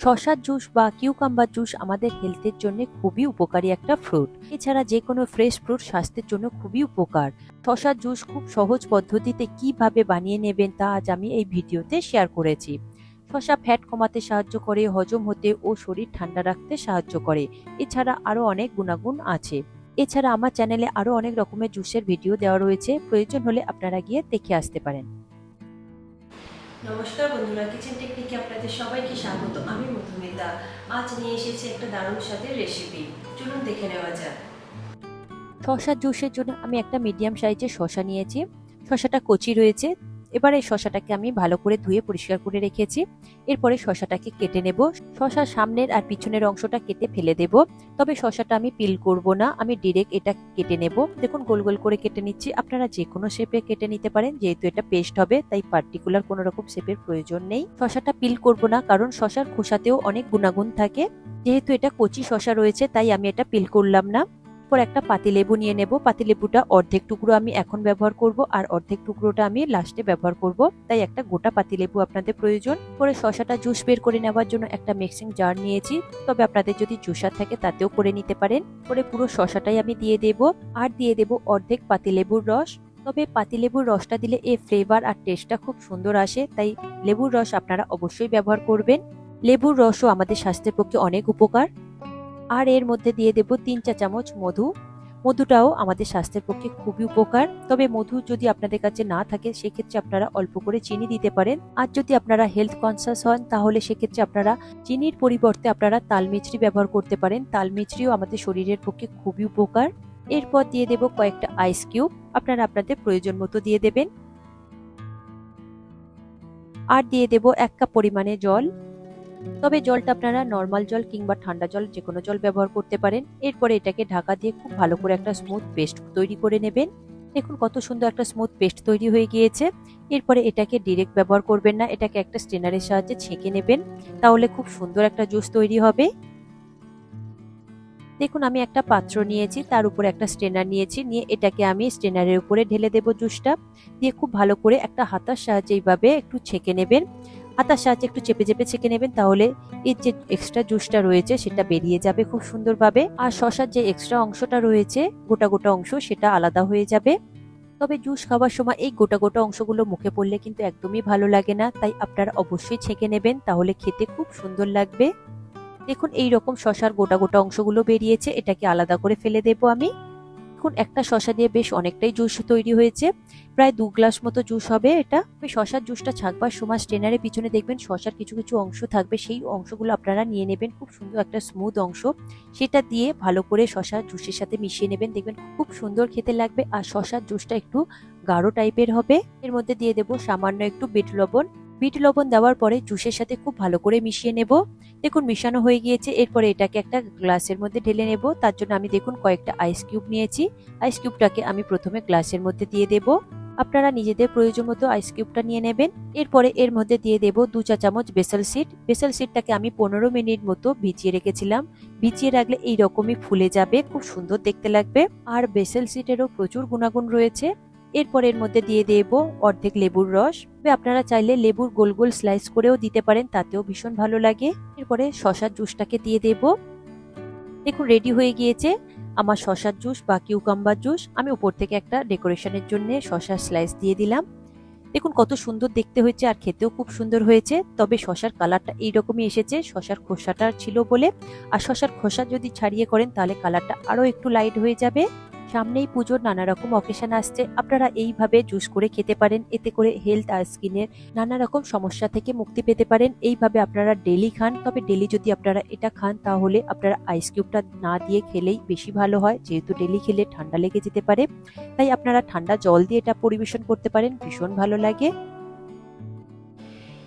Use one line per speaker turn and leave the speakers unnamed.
শশার জুস বা cucumber juice আমাদের হেলথের জন্য খুবই উপকারী একটা ফ্রুট। এছাড়া যে কোনো ফ্রেশ ফ্রুট স্বাস্থ্যের জন্য খুবই উপকার। শশার জুস খুব সহজ পদ্ধতিতে কীভাবে বানিয়ে নেবেন তা আজ আমি এই ভিডিওতে শেয়ার করেছি। শশা ফ্যাট কমাতে সাহায্য করে, হজম হতে ও শরীর ঠান্ডা রাখতে সাহায্য করে। এছাড়া আরও অনেক গুণাগুণ আছে। এছাড়া আমার চ্যানেলে আরও অনেক রকমের জুসের ভিডিও দেওয়া রয়েছে। প্রয়োজন হলে আপনারা গিয়ে দেখে আসতে পারেন।
নমস্কার বন্ধুরা কিচেন টেকনিকে আপনাদের সবাইকে স্বাগত। আমি মধুমিতা। আজ নিয়ে এসেছি একটা দারুণ স্বাদের রেসিপি চলুন দেখে নেওয়া যাক।
শশার জুসের জন্য আমি একটা মিডিয়াম সাইজের শশা নিয়েছি। শশাটা কচি রয়েছে এবারে শশাটাকে আমি ভালো করে ধুয়ে পরিষ্কার করে রেখেছি। এরপরে শশাটাকে কেটে নেব। শশার সামনের আর পিছনের অংশটা কেটে ফেলে দেব। তবে শশাটা আমি পিল করব না, আমি ডিরেক্ট এটা কেটে নেব। দেখুন, গোল গোল করে কেটে নিচ্ছি। আপনারা যে কোনো শেপে কেটে নিতে পারেন, যেহেতু এটা পেস্ট হবে, তাই পার্টিকুলার কোনো রকম শেপের প্রয়োজন নেই। শশাটা পিল করব না, কারণ শশার খোসাতেও অনেক গুণাগুণ থাকে। যেহেতু এটা কচি শশা রয়েছে, তাই আমি এটা পিল করলাম না। পর একটা পাতিলেবু নিয়ে নেব। পাতিলেবুটা অর্ধেক টুকরো আমি এখন ব্যবহার করব আর অর্ধেক টুকরোটা আমি লাস্টে ব্যবহার করব। তাই একটা গোটা পাতিলেবু আপনাদের প্রয়োজন। পরে শশাটা জুস বের করে নেওয়ার জন্য একটা মিক্সিং জার নিয়েছি। তবে আপনাদের যদি জুসার থাকে তাতেও করে নিতে পারেন। পরে পুরো শশাটাই আমি দিয়ে দেব আর দিয়ে দেব অর্ধেক পাতিলেবুর রস। তবে পাতিলেবুর রসটা দিলে এই ফ্লেভার আর টেস্টটা খুব সুন্দর আসে। তাই লেবুর রস আপনারা অবশ্যই ব্যবহার করবেন। লেবুর রসও আমাদের স্বাস্থ্যের পক্ষে অনেক উপকার। আর এর মধ্যে দিয়ে দেব তিন চা চামচ মধু। মধুটাও আমাদের স্বাস্থ্যের পক্ষে খুবই উপকার। তবে মধু যদি আপনাদের কাছে না থাকে, সেক্ষেত্রে আপনারা অল্প করে চিনি দিতে পারেন। আর যদি আপনারা হেলথ কনসাস হন, তাহলে সেক্ষেত্রে আপনারা চিনির পরিবর্তে আপনারা তালমিছরি ব্যবহার করতে পারেন। তালমিছরিও আমাদের শরীরের পক্ষে খুবই উপকার। এরপর দিয়ে দেব কয়েকটা আইস কিউব আপনারা আপনাদের প্রয়োজন মতো দিয়ে দেবেন। আর দিয়ে দেব এক কাপ পরিমাণে জল। তবে জলটা আপনারা নর্মাল জল কিংবা ঠান্ডা জল যে কোনো জল ব্যবহার করতে পারেন। এরপরে এটাকে ঢাকা দিয়ে খুব ভালো করে একটা স্মুথ পেস্ট তৈরি করে নেবেন। দেখুন কত সুন্দর একটা স্মুথ পেস্ট তৈরি হয়ে গিয়েছে। এরপরে এটাকে ডিরেক্ট ব্যবহার করবেন না, এটাকে একটা স্টেনারের সাহায্যে ছেঁকে নেবেন। তাহলে খুব সুন্দর একটা জুস তৈরি হবে। দেখুন আমি একটা পাত্র নিয়েছি, তার উপরে একটা স্টেনার নিয়েছি, নিয়ে এটাকে আমি স্টেনারের উপরে ঢেলে দেব জুসটা দিয়ে খুব ভালো করে একটা হাতার সাহায্যে এইভাবে একটু ছেঁকে নেবেন। হাতার সাহায্যে একটু চেপে চেপে ছেঁকে নেবেন, তাহলে এর যে এক্সট্রা জুসটা রয়েছে সেটা বেরিয়ে যাবে খুব সুন্দরভাবে। আর শশার যে এক্সট্রা অংশটা রয়েছে, গোটা গোটা অংশ সেটা আলাদা হয়ে যাবে। তবে জুস খাওয়ার সময় এই গোটা গোটা অংশগুলো মুখে পড়লে কিন্তু একদমই ভালো লাগে না, তাই আপনারা অবশ্যই ছেঁকে নেবেন, তাহলে খেতে খুব সুন্দর লাগবে। দেখুন এই রকম শশার গোটা গোটা অংশগুলো বেরিয়েছে, এটাকে আলাদা করে ফেলে দেবো আমি। দেখুন, একটা শশা দিয়ে বেশ অনেকটাই জুস তৈরি হয়েছে। প্রায় দু গ্লাস মতো জুস হবে এটা। শশার জুসটা ছাকবার সময় স্টেনারের পিছনে দেখবেন শশার কিছু কিছু অংশ থাকবে। সেই অংশগুলো আপনারা নিয়ে নেবেন, খুব সুন্দর একটা স্মুথ অংশ। সেটা দিয়ে ভালো করে শশার জুসের সাথে মিশিয়ে নেবেন। দেখবেন খুব সুন্দর খেতে লাগবে। আর শশার জুসটা একটু গাঢ় টাইপের হবে। এর মধ্যে দিয়ে দেবো সামান্য একটু বিট লবণ। বিট লবণ দেওয়ার পরে জুসের সাথে খুব ভালো করে মিশিয়ে নেব। দেখুন, মিশানো হয়ে গিয়েছে। এরপরে এটাকে একটা গ্লাসের মধ্যে ঢেলে নেব। তার জন্য আমি দেখুন, কয়েকটা আইস কিউব নিয়েছি। আইস কিউবটাকে আমি প্রথমে গ্লাসের মধ্যে দিয়ে দেব। আপনারা নিজেদের প্রয়োজন মতো আইস কিউবটা নিয়ে নেবেন। এরপরে এর মধ্যে দিয়ে দেব দু চা চামচ বেসেল সিড বেসেল সিডটাকে আমি পনেরো মিনিট মতো ভিজিয়ে রেখেছিলাম। ভিজিয়ে রাখলে এই রকমই ফুলে যাবে। খুব সুন্দর দেখতে লাগবে। আর বেসেল সিডেরও প্রচুর গুণাগুণ রয়েছে। এরপর এর মধ্যে দিয়ে দেব অর্ধেক লেবুর রস। আপনারা চাইলে লেবুর গোল গোল স্লাইস করেও দিতে পারেন, তাতেও ভীষণ ভালো লাগে। এরপরে শশার জুসটাকে দিয়ে দেব। দেখুন রেডি হয়ে গিয়েছে আমার শশার জুস বা কিউকাম্বার জুস আমি উপর থেকে একটা ডেকোরেশনের জন্য শশার স্লাইস দিয়ে দিলাম। দেখুন, কত সুন্দর দেখতে হয়েছে আর খেতেও খুব সুন্দর হয়েছে। তবে শশার কালারটা এইরকমই এসেছে শশার খোসাটা ছিল বলে। আর শশার খোসা যদি ছাড়িয়ে করেন, তাহলে কালারটা আরও একটু লাইট হয়ে যাবে। সামনেই পুজোর নানা রকম অকেশন আসছে। আপনারা এইভাবে জুস করে খেতে পারেন। এতে করে হেলথ আর স্কিনের নানা রকম সমস্যা থেকে মুক্তি পেতে পারেন। এইভাবে আপনারা ডেলি খান। তবে ডেলি যদি আপনারা এটা খান, তাহলে আপনারা আইস কিউবটা না দিয়ে খেলেই বেশি ভালো হয়। যেহেতু ডেলি খেলে ঠান্ডা লেগে যেতে পারে। তাই আপনারা ঠান্ডা জল দিয়ে এটা পরিবেশন করতে পারেন। ভীষণ ভালো লাগে।